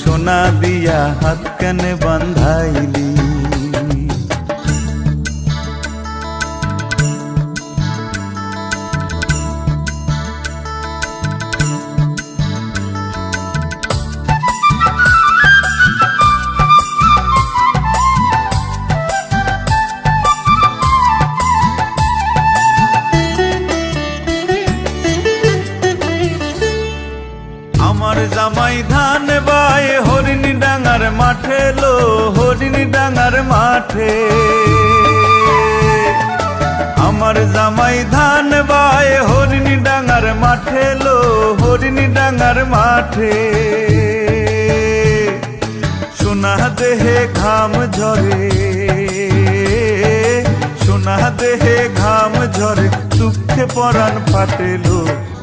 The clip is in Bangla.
সোনা দিয়া হাত কানে বান্ধাইলি জামাই ধান বাই হরিণী ডাঙার মাঠে লো, হরিণী ডাঙার মাঠে। আমার জামাই ধান বাই হরিণী ডাঙার মাঠে লো, হরিণী ডাঙার মাঠে। সোনা দেহে ঘাম ঝরে, সোনা দেহে ঘাম ঝরে, দুঃখে পরাণ ফাটেলো